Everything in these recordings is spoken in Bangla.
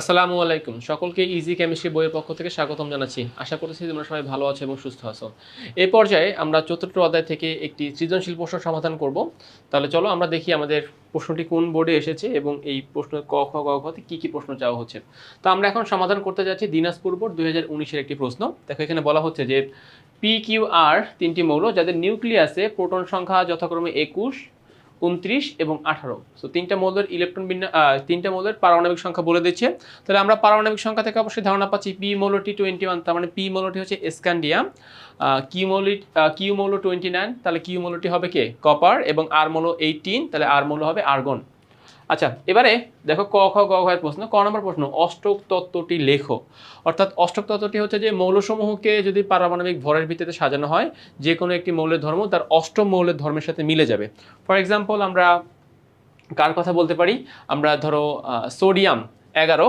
আসসালামু আলাইকুম। সকলকে ইজি কেমিস্ট্রি বইয়ের পক্ষ থেকে স্বাগতম জানাচ্ছি। আশা করছি তোমরা সবাই ভালো আছো এবং সুস্থ আছো। এই পর্যায়ে আমরা চতুর্থ অধ্যায় থেকে একটি সৃজনশীল প্রশ্ন সমাধান করব। তাহলে চলো আমরা দেখি আমাদের প্রশ্নটি কোন বোর্ডে এসেছে এবং এই প্রশ্ন ক, খ, গ ঘতে কী কী প্রশ্ন চাওয়া হচ্ছে। তো আমরা এখন সমাধান করতে যাচ্ছি দিনাজপুর বোর্ড দুই হাজার উনিশের একটি প্রশ্ন। দেখো এখানে বলা হচ্ছে যে পি কিউ আর তিনটি মৌল যাদের নিউক্লিয়াসে প্রোটন সংখ্যা যথাক্রমে একুশ উনত্রিশ এবং আঠারো। সো তিনটা মৌলের ইলেকট্রন বিন্যাস তিনটা মৌলের পারমাণবিক সংখ্যা বলে দিচ্ছে। তাহলে আমরা পারমাণবিক সংখ্যা থেকে অবশ্যই ধারণা পাচ্ছি পি মৌলটি টোয়েন্টি ওয়ান তার মানে পি মৌলটি হচ্ছে স্ক্যান্ডিয়াম কিউ মৌলি কিউ মৌল টোয়েন্টি নাইন তাহলে কিউ মৌলটি হবে কে? কপার এবং আর মৌল এইটিন তাহলে আর মৌল হবে আর্গন। আচ্ছা এবারে দেখো ক, খ, গ ঘয়ের প্রশ্ন। ক নম্বর প্রশ্ন, অষ্টক তত্ত্বটি লেখো। অর্থাৎ অষ্টক তত্ত্বটি হচ্ছে যে মৌলসমূহকে যদি পারমাণবিক ভরের ভিত্তিতে সাজানো হয় যে কোনো একটি মৌলের ধর্ম তার অষ্টম মৌলের ধর্মের সাথে মিলে যাবে। ফর এক্সাম্পল আমরা কার কথা বলতে পারি? আমরা ধরো সোডিয়াম এগারো,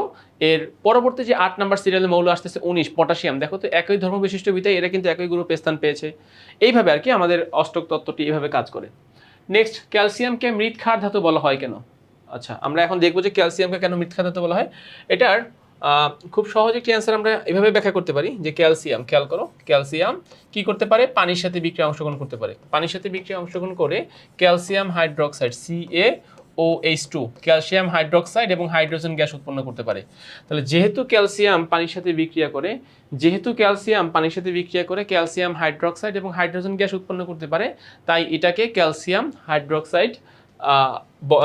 এর পরবর্তী যে আট নাম্বার সিরিয়ালের মৌল আসতেছে উনিশ পটাশিয়াম দেখো তো একই ধর্ম বিশিষ্ট বিধায় এরা কিন্তু একই গ্রুপে স্থান পেয়েছে। এইভাবে আর কি আমাদের অষ্টক তত্ত্বটি এইভাবে কাজ করে। নেক্সট ক্যালসিয়ামকে মৃৎ ক্ষার ধাতু বলা হয় কেন? আচ্ছা আমরা এখন দেখব যে ক্যালসিয়ামকে কেন ক্ষার ধাতু বলা হয়। এটার খুব সহজ একটি অ্যান্সার আমরা এভাবে ব্যাখ্যা করতে পারি যে ক্যালসিয়াম, খেয়াল করো, ক্যালসিয়াম কি করতে পারে? পানির সাথে বিক্রিয়া অংশগ্রহণ করতে পারে। পানির সাথে বিক্রিয়া অংশগ্রহণ করে calcium hydroxide C A O H two calcium hydroxide এবং হাইড্রোজেন গ্যাস উৎপন্ন করতে পারে। তাহলে যেহেতু ক্যালসিয়াম পানির সাথে বিক্রিয়া করে, যেহেতু ক্যালসিয়াম পানির সাথে বিক্রিয়া করে ক্যালসিয়াম হাইড্রোক্সাইড এবং হাইড্রোজেন গ্যাস উৎপন্ন করতে পারে, তাই এটাকে ক্যালসিয়াম হাইড্রোক্সাইড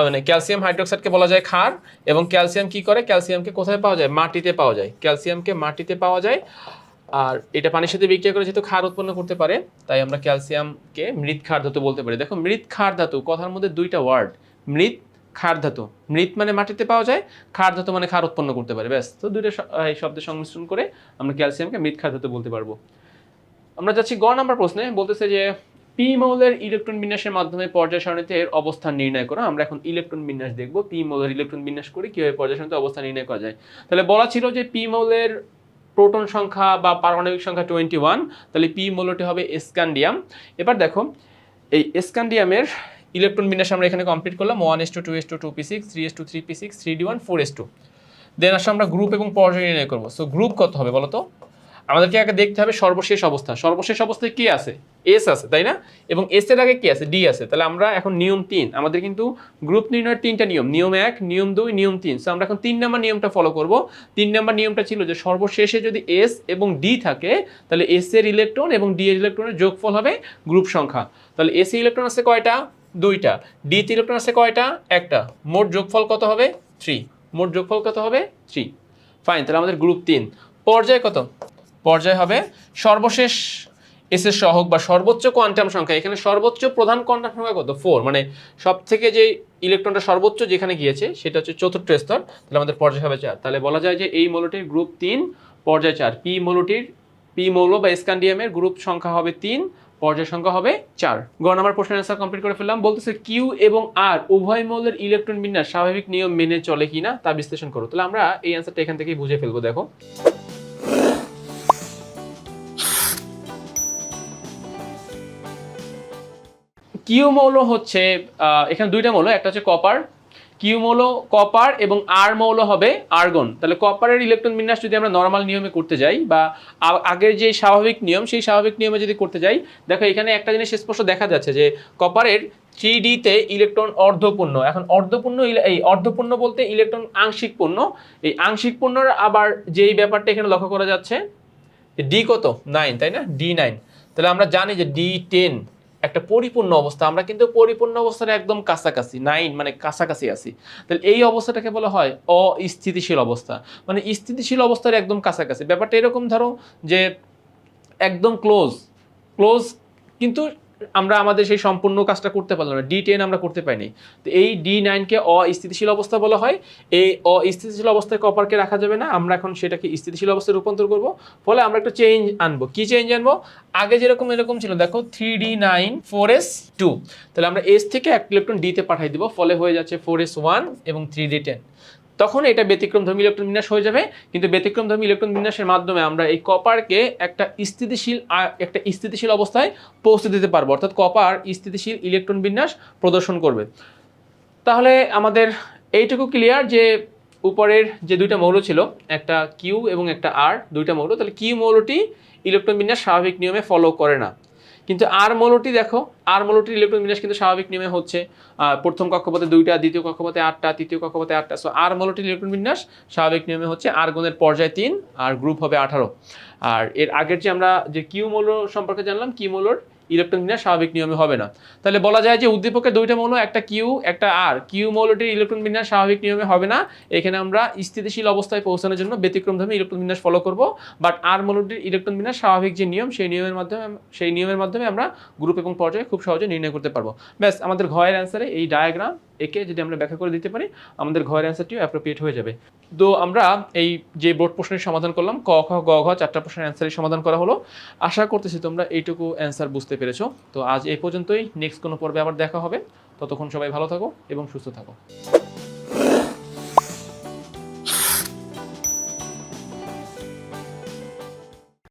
মানে ক্যালসিয়াম হাইড্রোক্সাইডকে বলা যায় ক্ষার এবং ক্যালসিয়াম কি করে? ক্যালসিয়ামকে কোথায় পাওয়া যায়? মাটিতে পাওয়া যায়। ক্যালসিয়ামকে মাটিতে পাওয়া যায়। আর এটা পানির সাথে বিক্রিয়া করে যেহেতু ক্ষার উৎপন্ন করতে পারে, তাই আমরা ক্যালসিয়ামকে মৃৎ ক্ষার ধাতু বলতে পারি। দেখো, মৃৎ ক্ষার ধাতু, কথার মধ্যে দুইটা ওয়ার্ড। মৃৎ, ক্ষার ধাতু। মৃৎ মানে মাটিতে পাওয়া যায়, ক্ষার ধাতু মানে ক্ষার উৎপন্ন করতে পারে। ব্যাস, তো দুইটা এই শব্দের সংমিশ্রণ করে আমরা ক্যালসিয়ামকে মৃৎ ক্ষার ধাতু বলতে পারব। আমরা যাচ্ছি গ নাম্বার প্রশ্নে। বলতেছে যে পি মৌলের ইলেকট্রন বিন্যাসের মাধ্যমে পর্যায় সারণীতে এর অবস্থান নির্ণয় করা। আমরা এখন ইলেকট্রন বিন্যাস দেখব। পি মৌলের ইলেকট্রন বিন্যাস করে কীভাবে পর্যায় সারণীতে অবস্থান নির্ণয় করা যায়। তাহলে বলা ছিল যে পি মৌলের প্রোটন সংখ্যা বা পারমাণবিক সংখ্যা টোয়েন্টি ওয়ান তাহলে পি মৌলটি হবে স্ক্যান্ডিয়াম। এবার দেখো, এই স্ক্যান্ডিয়ামের ইলেকট্রন বিন্যাস আমরা এখানে কমপ্লিট করলাম। One S two two S two two P six three S two three P six three D one four S two then আসলে আমরা গ্রুপ এবং পর্যায় নির্ণয় করব। সো গ্রুপ কত হবে বলো তো? আমাদেরকে আগে দেখতে হবে সর্বশেষ অবস্থা। সর্বশেষ অবস্থায় কি আছে? এস আছে, তাই না? এবং এস এর আগে কি আছে? ডি আছে। তাহলে আমরা এখন নিয়ম তিন। আমাদের কিন্তু গ্রুপ নির্ণয়ের তিনটা নিয়ম। নিয়ম এক, নিয়ম দুই, নিয়ম তিন। সো আমরা এখন তিন নম্বর নিয়মটা ফলো করব। তিন নম্বর নিয়মটা ছিল যে সর্বশেষে যদি এস এবং ডি থাকে, তাহলে এস এর ইলেকট্রন এবং ডি এর ইলেকট্রনের যোগফল হবে গ্রুপ সংখ্যা। তাহলে এস এ ইলেকট্রন আছে কয়টা? দুইটা। ডি তে ইলেকট্রন আছে কয়টা? একটা। মোট যোগফল কত হবে? থ্রি মোট যোগফল কত হবে? থ্রি ফাইন তাহলে আমাদের গ্রুপ তিন। পর্যায় কত? পর্যায় হবে। সর্বশেষ এস এর সহগ বা সর্বোচ্চ কোয়ান্টাম সংখ্যা। এখানে সর্বোচ্চ প্রধান কোয়ান্টাম সংখ্যা কত? ফোর মানে সব থেকে যে ইলেকট্রনটা সর্বোচ্চ যেখানে গিয়েছে, সেটা হচ্ছে চতুর্থ স্তর। তাহলে আমাদের পর্যায় হবে চার। তাহলে বলা যায় যে এই মৌলটির গ্রুপ তিন, পর্যায় চার। পি মৌলটির পি মৌল বা স্ক্যান্ডিয়ামের গ্রুপ সংখ্যা হবে তিন, পর্যায় সংখ্যা হবে চার। গ নাম্বার প্রশ্নের অ্যান্সার কমপ্লিট করে ফেললাম। বলতেছে কিউ এবং আর উভয় মৌলের ইলেকট্রন বিন্যাস স্বাভাবিক নিয়ম মেনে চলে কিনা তা বিশ্লেষণ করো। তাহলে আমরা এই অ্যান্সারটা এখান থেকেই বুঝে ফেলব, দেখো। কিউ মৌল হচ্ছে এখানে দুইটা মৌল, একটা হচ্ছে কপার, কিউ মৌল কপার এবং আর মৌল হবে আর্গন। তাহলে কপারের ইলেকট্রন বিন্যাস যদি আমরা নর্মাল নিয়মে করতে যাই বা আগের যে স্বাভাবিক নিয়ম, সেই স্বাভাবিক নিয়মে যদি করতে যাই, দেখো এখানে একটা জিনিস স্পষ্ট দেখা যাচ্ছে যে কপারের থ্রি ডিতে ইলেকট্রন অর্ধপূর্ণ। এখন অর্ধপূর্ণ এই অর্ধপূর্ণ বলতে ইলেকট্রন আংশিক পূর্ণ। এই আংশিক পূর্ণর আবার যেই ব্যাপারটা এখানে লক্ষ্য করা যাচ্ছে ডি কত? নাইন তাই না? ডি নাইন তাহলে আমরা জানি যে ডি টেন একটা পরিপূর্ণ অবস্থা। আমরা কিন্তু পরিপূর্ণ অবস্থার একদম কাছাকাছি নাইন মানে কাছাকাছি আছি। তাহলে এই অবস্থাটাকে বলা হয় অস্থিতিশীল অবস্থা। মানে স্থিতিশীল অবস্থার একদম কাছাকাছি। ব্যাপারটা এরকম ধরো যে একদম ক্লোজ ক্লোজ কিন্তু আমরা আমাদের সেই সম্পূর্ণ কাজটা করতে পারলাম না। ডি টেন আমরা করতে পারিনি। তো এই ডি নাইনকে অস্থিতিশীল অবস্থা বলা হয়। এই অস্থিতিশীল অবস্থায় কপারকে রাখা যাবে না। আমরা এখন সেটাকে স্থিতিশীল অবস্থায় রূপান্তর করব। ফলে আমরা একটা চেঞ্জ আনব। কি চেঞ্জ আনব? আগে যেরকম এরকম ছিল। দেখো three D nine four S two তাহলে আমরা এস থেকে এক ইলেকট্রন ডিতে পাঠাই দিব। ফলে হয়ে যাচ্ছে ফোর এস ওয়ান এবং থ্রি ডি টেন তখন এটা ব্যতিক্রম ধর্মী ইলেকট্রন বিন্যাস হয়ে যাবে। কিন্তু ব্যতিক্রম ধর্মী ইলেকট্রন বিন্যাসের মাধ্যমে আমরা এই কপারকে একটা স্থিতিশীল একটা স্থিতিশীল অবস্থায় পৌঁছে দিতে পারব। অর্থাৎ কপার স্থিতিশীল ইলেকট্রন বিন্যাস প্রদর্শন করবে। তাহলে আমাদের এইটুকু ক্লিয়ার যে উপরের যে দুইটা মৌল ছিল, একটা কিউ এবং একটা আর দুইটা মৌল, তাহলে কিউ মৌলটি ইলেকট্রন বিন্যাস স্বাভাবিক নিয়মে ফলো করে না। কিন্তু আর মলটি দেখো, আর মলটির ইলেকট্রন বিন্যাস কিন্তু স্বাভাবিক নিয়মে হচ্ছে। প্রথম কক্ষপথে দুইটা, দ্বিতীয় কক্ষপথে আটটা, তৃতীয় কক্ষপথে আটটা। সো আর মলটির ইলেকট্রন বিন্যাস স্বাভাবিক নিয়মে হচ্ছে আর আর্গনের পর্যায় তিন, আর গ্রুপ হবে আঠারো। আর এর আগের যে আমরা যে কিউ মৌল সম্পর্কে জানলাম, কিউ মৌলর ইলেকট্রন বিন্যাস স্বাভাবিক নিয়মে হবে না। তাহলে বলা যায় যে উদ্দীপকের দুইটা মৌল, একটা কিউ একটা আর কিউ মৌলটির ইলেকট্রন বিন্যাস স্বাভাবিক নিয়মে হবে না। এখানে আমরা স্থিতিশীল অবস্থায় পৌঁছানোর জন্য ব্যতিক্রমধর্মী ইলেকট্রন বিন্যাস ফলো করব। বাট আর মৌলটির ইলেকট্রন বিন্যাস স্বাভাবিক যে নিয়ম, সেই নিয়মের মাধ্যমে, সেই নিয়মের মাধ্যমে আমরা গ্রুপ এবং পর্যায়ে খুব সহজে নির্ণয় করতে পারব। ব্যাস, আমাদের ঘয়ের অ্যান্সারে এই ডায়াগ্রাম একে যদি আমরা ব্যাখ্যা করে দিতে পারি, আমাদের ঘরের অ্যান্সারটিও অ্যাপ্রোপ্রিয়েট হয়ে যাবে। তো আমরা এই যে বোর্ড প্রশ্নের সমাধান করলাম, ক, খ, গ, ঘ চারটা প্রশ্নের অ্যান্সারই সমাধান করা হলো। আশা করতেছি তোমরা এইটুকু অ্যান্সার বুঝতে পেরেছ। তো আজ এই পর্যন্তই। নেক্সট কোনো পর্বে আবার দেখা হবে। ততক্ষণ সবাই ভালো থাকো এবং সুস্থ থাকো।